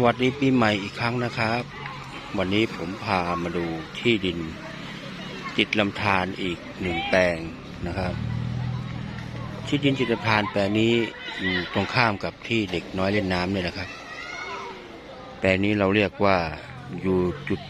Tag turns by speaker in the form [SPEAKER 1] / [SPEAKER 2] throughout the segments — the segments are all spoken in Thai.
[SPEAKER 1] สวัสดีปีใหม่อีกครั้งนะครับ วันนี้ผมพามาดูที่ดินจิตลำธารอีกหนึ่งแปลงนะครับ ที่ดินจิตลำธารแปลงนี้อยู่ตรงข้ามกับที่เด็กน้อยเล่นน้ำเนี่ยนะครับ แปลงนี้เราเรียกว่าอยู่จุด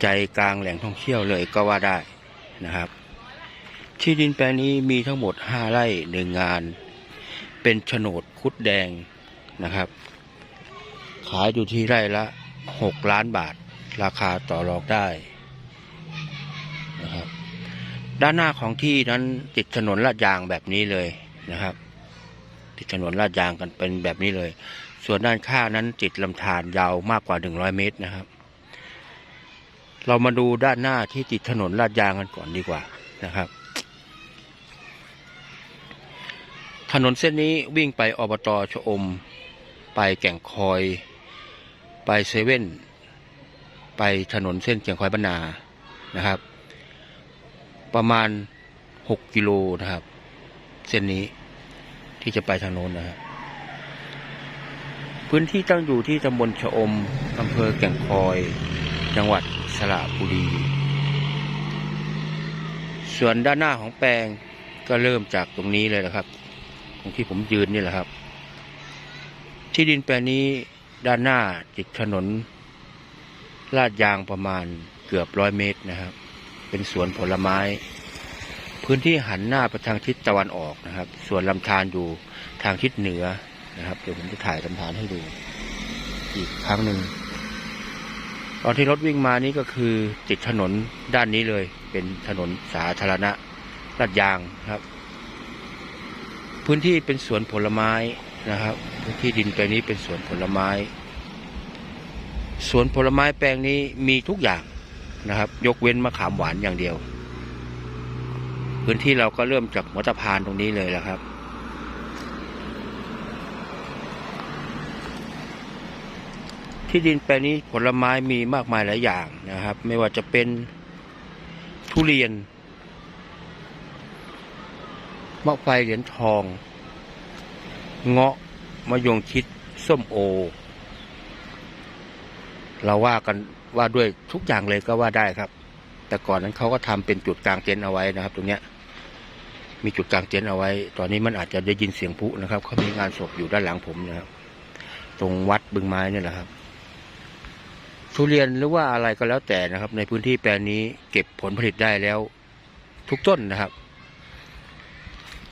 [SPEAKER 1] ใจกลางแหล่งท่องเที่ยวเลยก็ว่าได้นะครับ ที่ดินแปลงนี้มีทั้งหมดห้าไร่หนึ่งงาน เป็นโฉนดคุดแดงนะครับ ขายอยู่ที่ไร่ละหกล้านบาท ราคาต่อรองได้นะครับ ด้านหน้าของที่นั้นติดถนนลาดยางแบบนี้เลยนะครับ ติดถนนลาดยางกันเป็นแบบนี้เลย ส่วนด้านข้างนั้นติดลำธารยาวมากกว่าหนึ่งร้อยเมตรนะครับ เรามาดูด้านหน้าที่ติดถนนลาดยางกันก่อนดีกว่านะครับถนนเส้นนี้วิ่งไปอบตชะอม ไปแก่งคอย ไปเซเว่นไปถนนเส้นแก่งคอยบรรนานะครับ ประมาณหกกิโลนะครับ เส้นนี้ที่จะไปทางโน้นนะครับพื้นที่ตั้งอยู่ที่ตำบลชะอมอำเภอแก่งคอย จังหวัดสระบุรี ส่วนด้านหน้าของแปลงก็เริ่มจากตรงนี้เลยนะครับ ตรงที่ผมยืนนี่แหละครับ ที่ดินแปลงนี้ ด้านหน้าติดถนน ลาดยางประมาณเกือบร้อยเมตรนะครับ เป็นสวนผลไม้ พื้นที่หันหน้าไปทางทิศตะวันออกนะครับ ส่วนลำธารอยู่ทางทิศเหนือนะครับ เดี๋ยวผมจะถ่ายลำธารให้ดู อีกครั้งหนึ่งตอนที่รถวิ่งมานี่ก็คือติดถนนด้านนี้เลย เป็นถนนสาธารณะลาดยางครับ พื้นที่เป็นสวนผลไม้นะครับ พื้นที่ดินแปลงนี้เป็นสวนผลไม้ สวนผลไม้แปลงนี้มีทุกอย่างนะครับ ยกเว้นมะขามหวานอย่างเดียว พื้นที่เราก็เริ่มจากหัตพานตรงนี้เลยแล้วครับ ที่ดินแปลงนี้ผลไม้มีมากมายหลายอย่างนะครับ ไม่ว่าจะเป็นทุเรียนมะไฟเหรียญทอง เงาะมะยงชิดส้มโอ เราว่ากันว่าด้วยทุกอย่างเลยก็ว่าได้ครับ แต่ก่อนนั้นเขาก็ทำเป็นจุดกลางเต็นท์เอาไว้นะครับ ตรงเนี้ย มีจุดกลางเต็นท์เอาไว้ ตอนนี้มันอาจจะได้ยินเสียงพลุนะครับเขามีงานศพอยู่ด้านหลังผมนะครับ ตรงวัดบึงไม้นี่แหละครับ ทุเรียนหรือว่าอะไรก็แล้วแต่นะครับ ในพื้นที่แปลงนี้เก็บผลผลิตได้แล้ว ทุกต้นนะครับ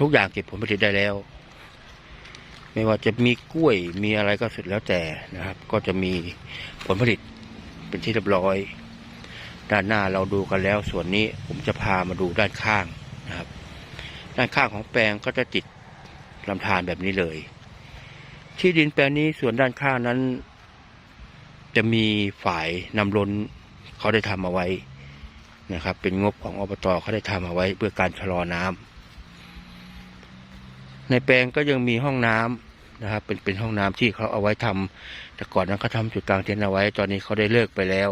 [SPEAKER 1] ทุกอย่างเก็บผลผลิตได้แล้ว ไม่ว่าจะมีกล้วยมีอะไรก็สุดแล้วแต่นะครับ ก็จะมีผลผลิตเป็นที่เรียบร้อย ด้านหน้าเราดูกันแล้ว ส่วนนี้ผมจะพามาดูด้านข้างนะครับ ด้านข้างของแปลงก็จะติดลำธารแบบนี้เลย ที่ดินแปลงนี้ส่วนด้านข้างนั้น จะมีฝ่ายนำล้นเขาได้ทำเอาไว้นะครับ เป็นงบของอบตเขาได้ทำเอาไว้เพื่อการชะลอน้ำในแปลงก็ยังมีห้องน้ำ นะครับ เป็นเป็นห้องน้ำที่เขาเอาไว้ทำแต่ก่อนนั้นเขาทำจุดกลางเต็นท์เอาไว้ ตอนนี้เขาได้เลิกไปแล้ว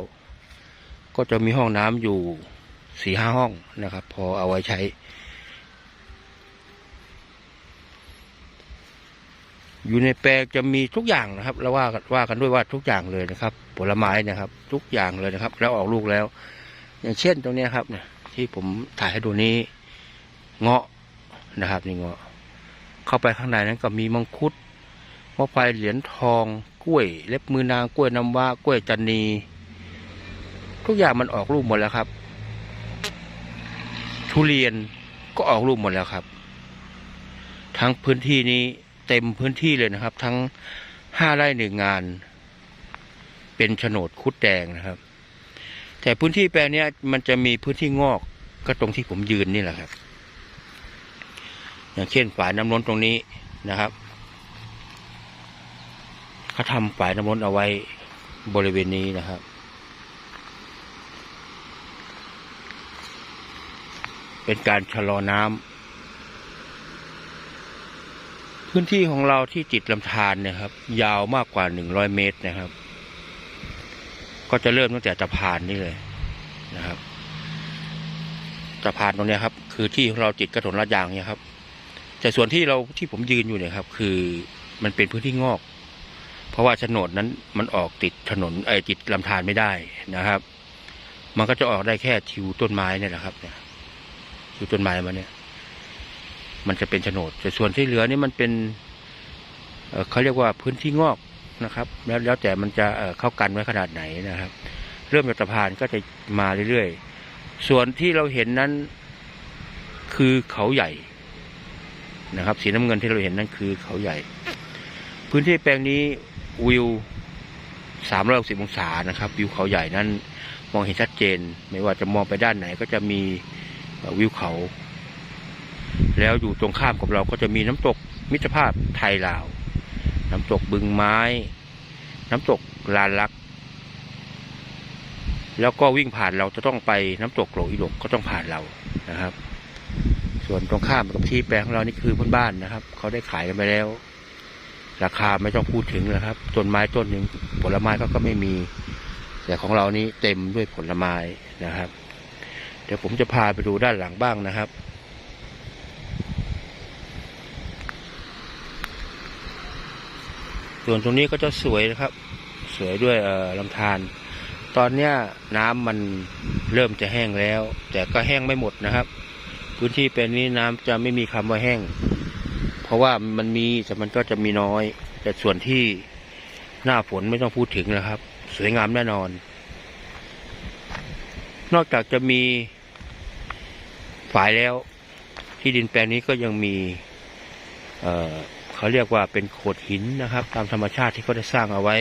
[SPEAKER 1] ก็จะมีห้องน้ำอยู่สี่ห้าห้องนะครับ พอเอาไว้ใช้อยู่ในแปลงจะมีทุกอย่างนะครับเราว่ากันว่ากันด้วยว่าทุกอย่างเลยนะครับ ผลไม้นะครับ ทุกอย่างเลยนะครับ แล้วออกลูกแล้ว อย่างเช่นตรงนี้ครับเนี่ยที่ผมถ่ายให้ดูนี้เงาะนะครับนี่เงาะเข้าไปข้างในนั้นก็มีมังคุด มะไฟเหรียญทอง กล้วย เล็บมือนางกล้วยน้ำว้ากล้วยจันนี ทุกอย่างมันออกลูกหมดแล้วครับ ทุเรียนก็ออกลูกหมดแล้วครับ ทั้งพื้นที่นี้เต็มพื้นที่เลยนะครับ ทั้งห้าไร่หนึ่งงาน เป็นโฉนดคุดแดงนะครับ แต่พื้นที่แปลงนี้มันจะมีพื้นที่งอกก็ตรงที่ผมยืนนี่แหละครับ อย่างเช่นฝายน้ำล้นตรงนี้นะครับ เขาทำฝายน้ำล้นเอาไว้บริเวณนี้นะครับ เป็นการชะลอน้ำพื้นที่ของเราที่ติดลำธารเนี่ยครับ ยาวมากกว่าหนึ่งร้อยเมตรนะครับ ก็จะเริ่มตั้งแต่สะพานนี่เลยนะครับสะพานตรงนี้ครับ คือที่ของเราติดกระถนลาดยางเนี่ยครับ แต่ส่วนที่เราที่ผมยืนอยู่เนี่ยครับ คือมันเป็นพื้นที่งอก เพราะว่าโฉนดนั้นมันออกติดถนนไอ้ติดลำธารไม่ได้นะครับ มันก็จะออกได้แค่ทิวต้นไม้เนี่ยแหละครับเนี่ยทิวต้นไม้มาเนี่ย มันจะเป็นโฉนดแต่ส่วนที่เหลือนี่มันเป็นเเขาเรียกว่าพื้นที่งอกนะครับ แล้วแล้วแต่มันจะเเข้ากันไว้ขนาดไหนนะครับ เริ่มจากสะพานก็จะมาเรื่อยๆ ส่วนที่เราเห็นนั้นคือเขาใหญ่นะครับ สีน้ำเงินที่เราเห็นนั้นคือเขาใหญ่ พื้นที่แปลงนี้ วิวสามร้อยสิบองศานะครับ วิวเขาใหญ่นั้นมองเห็นชัดเจน ไม่ว่าจะมองไปด้านไหนก็จะมีวิวเขา แล้วอยู่ตรงข้ามกับเราก็จะมีน้ำตกมิตรภาพไทยลาว น้ำตกบึงไม้ น้ำตกลานลัก แล้วก็วิ่งผ่านเราจะต้องไปน้ำตกโกลอีดกก็ต้องผ่านเรานะครับ ส่วนตรงข้ามกับที่แปลงของเรานี่คือพื้นบ้านนะครับ เขาได้ขายกันไปแล้ว ราคาไม่ต้องพูดถึงนะครับต้นไม้ต้นหนึ่งผลไม้เขาก็ไม่มี แต่ของเรานี้เต็มด้วยผลไม้นะครับ เดี๋ยวผมจะพาไปดูด้านหลังบ้างนะครับส่วนตรงนี้ก็จะสวยนะครับ สวยด้วยลำธารตอนนี้น้ำมันเริ่มจะแห้งแล้ว แต่ก็แห้งไม่หมดนะครับ พื้นที่เป็นนี้น้ำจะไม่มีคำว่าแห้ง ราะว่ามันมีแต่มันก็จะมีน้อย แต่ส่วนที่หน้าฝนไม่ต้องพูดถึงนะครับ สวยงามแน่นอน นอกจากจะมีฝายแล้ว ที่ดินแปลงนี้ก็ยังมีเเขาเรียกว่าเป็นโขดหินนะครับ ตามธรรมชาติที่เขาได้สร้างเอาไว้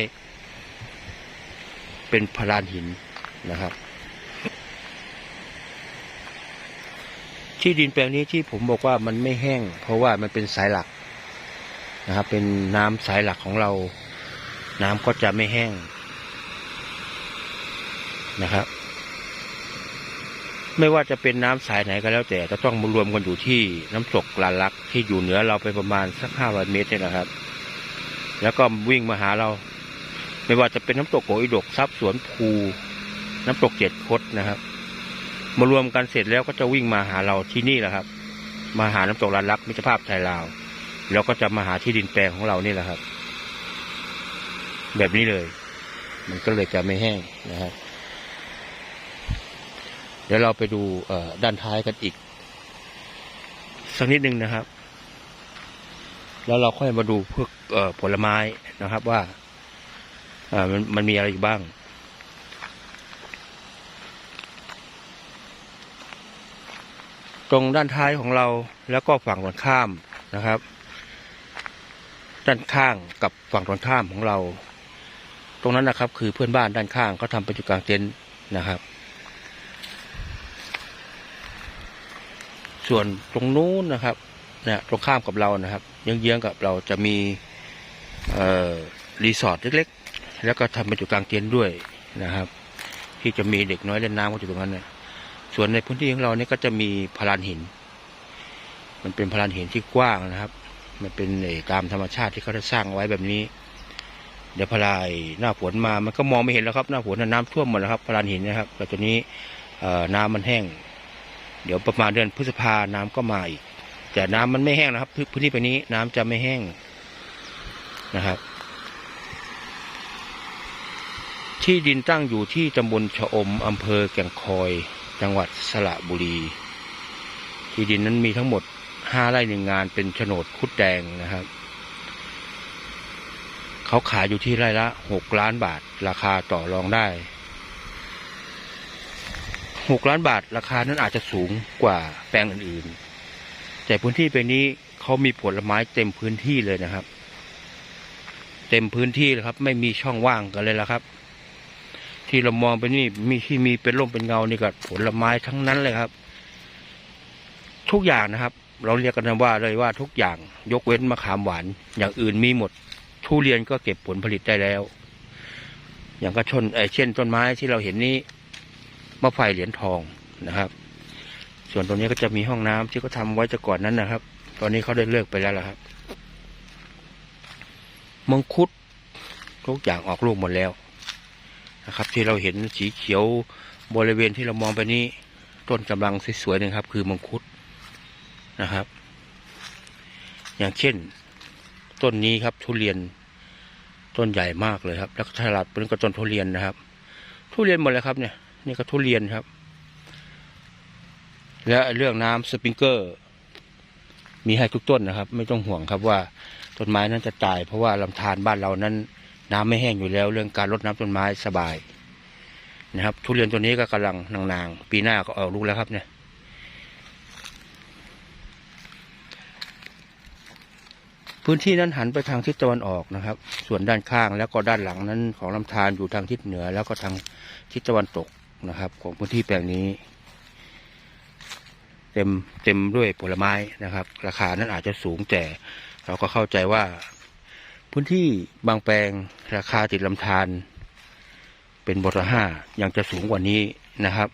[SPEAKER 1] เป็นพลานหินนะครับ ที่ดินแปลงนี้ที่ผมบอกว่ามันไม่แห้ง เพราะว่ามันเป็นสายหลักนะครับ เป็นน้ำสายหลักของเรา น้ำก็จะไม่แห้งนะครับ ไม่ว่าจะเป็นน้ำสายไหนก็แล้วแต่จะต้องมารวมกันอยู่ที่น้ำตกลานลักที่อยู่เหนือเราไปประมาณสักห้าร้อยเมตรนี่ยนะครับ แล้วก็วิ่งมาหาเรา ไม่ว่าจะเป็นน้ำตกโขอีดกซับสวนภู น้ำตกเจ็ดคดนะครับ มารวมกันเสร็จแล้วก็จะวิ่งมาหาเราที่นี่แหละครับ มาหาน้ำตกลานลักมิตรภาพไทยลาว แล้วก็จะมาหาที่ดินแปลงของเรานี่แหละครับ แบบนี้เลย มันก็เลยจะไม่แห้งนะครับเดี๋ยวเราไปดูเออด้านท้ายกันอีก สักนิดหนึ่งนะครับ แล้วเราค่อยมาดูพวกผลไม้นะครับว่ามันมันมีอะไรอยู่บ้าง ตรงด้านท้ายของเราแล้วก็ฝั่งตรงข้ามนะครับ ด้านข้างกับฝั่งตรงข้ามของเรา ตรงนั้นนะครับ คือเพื่อนบ้านด้านข้างเขาทำเป็นจุดกลางเต็นท์นะครับ ส่วนตรงนู้นนะครับเนี่ยตรงข้ามกับเรานะครับเยื้องๆกับเราจะมีรีสอร์ทเล็ก ๆ แล้วก็ทำเป็นจุดกลางเต็นท์ด้วยนะครับ ที่จะมีเด็กน้อยเล่นน้ำก็อยู่ตรงนั้นเนี่ย ส่วนในพื้นที่ของเราเนี่ยก็จะมีพลานหิน มันเป็นพลานหินที่กว้างนะครับ มันเป็นเอ่อตามธรรมชาติที่เขาได้สร้างเอาไว้แบบนี้ เดี๋ยวพลายหน้าฝนมามันก็มองไม่เห็นแล้วครับ หน้าฝนน่ะน้ำท่วมหมดแล้วครับพลานหินนะครับแต่ตัวนี้น้ำมันแห้ง เดี๋ยวประมาณเดือนพฤษภาน้ำก็มาอีกแต่น้ำมันไม่แห้งนะครับพื้นที่ไปนี้น้ำจะไม่แห้งนะครับ ที่ดินตั้งอยู่ที่ตำบลชะอมอำเภอแก่งคอย จังหวัดสระบุรี ที่ดินนั้นมีทั้งหมดห้าไร่หนึ่งงานเป็นโฉนดคุดแดงนะครับ เขาขายอยู่ที่ไร่ละหกล้านบาท ราคาต่อรองได้หกล้านบาท ราคานั้นอาจจะสูงกว่าแปลงอื่นๆ แต่พื้นที่ไปนี้เขามีผลไม้เต็มพื้นที่เลยนะครับ เต็มพื้นที่เลยครับ ไม่มีช่องว่างกันเลยละครับ ที่เรามองไปนี่มีที่มีเป็นร่มเป็นเงานี่ก็ผลไม้ทั้งนั้นเลยครับ ทุกอย่างนะครับ เราเรียกกันว่าเลยว่าทุกอย่างยกเว้นมะขามหวาน อย่างอื่นมีหมด ทุเรียนก็เก็บผลผลิตได้แล้ว อย่างก็ชนเอ่อเช่นต้นไม้ที่เราเห็นนี้มะไฟเหรียญทองนะครับ ส่วนตรงนี้ก็จะมีห้องน้ำที่เขาทำไว้จากก่อนนั้นนะครับ ตอนนี้เขาได้เลิกไปแล้วละครับมังคุดทุกอย่างออกลูกหมดแล้ว นะครับ ที่เราเห็นสีเขียวบริเวณที่เรามองไปนี้ต้นกำลังสวยๆนะครับ คือมังคุดนะครับ อย่างเช่น ต้นนี้ครับทุเรียนต้นใหญ่มากเลยครับ แล้วก็สลับเป็นกระต้นทุเรียนนะครับ ทุเรียนหมดเลยครับเนี่ยนี่ก็ทุเรียนครับ และเรื่องน้ำสปริงเกอร์ มีให้ทุกต้นนะครับ ไม่ต้องห่วงครับว่าต้นไม้นั้นจะตาย เพราะว่าลำธารบ้านเรานั้น น้ำไม่แห้งอยู่แล้ว เรื่องการรดน้ำต้นไม้สบายนะครับ ทุเรียนตัวนี้ก็กำลังนางๆ ปีหน้าก็ออกลูกแล้วครับเนี่ยพื้นที่นั้นหันไปทางทิศตะวันออกนะครับ ส่วนด้านข้างแล้วก็ด้านหลังนั้นของลำธารอยู่ทางทิศเหนือ แล้วก็ทางทิศตะวันตกนะครับ ของพื้นที่แปลงนี้ เต็มเต็มด้วยผลไม้นะครับ ราคานั้นอาจจะสูงแต่เราก็เข้าใจว่า พื้นที่บางแปลงราคาติดลำธารเป็นบทห้ายังจะสูงกว่านี้นะครับ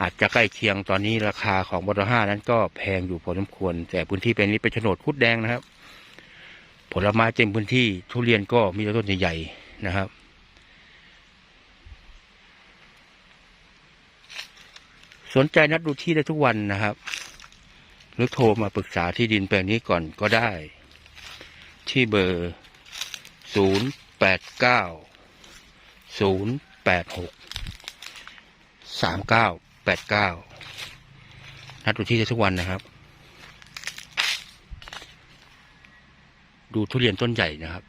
[SPEAKER 1] อาจจะใกล้เคียงตอนนี้ราคาของบทห้านั้นก็แพงอยู่พอสมควร แต่พื้นที่แปลงนี้เป็นโฉนดคุดแดงนะครับ ผลไม้เต็มพื้นที่ทุเรียนก็มีต้นใหญ่ๆนะครับสนใจนัดดูที่ได้ทุกวันนะครับ หรือโทรมาปรึกษาที่ดินแปลงนี้ก่อนก็ได้ ที่เบอร์ ศูนย์แปดเก้าศูนย์แปดหกสามเก้าแปดเก้านัดดูที่ได้ทุกวันนะครับ ดูทุเรียนต้นใหญ่นะครับ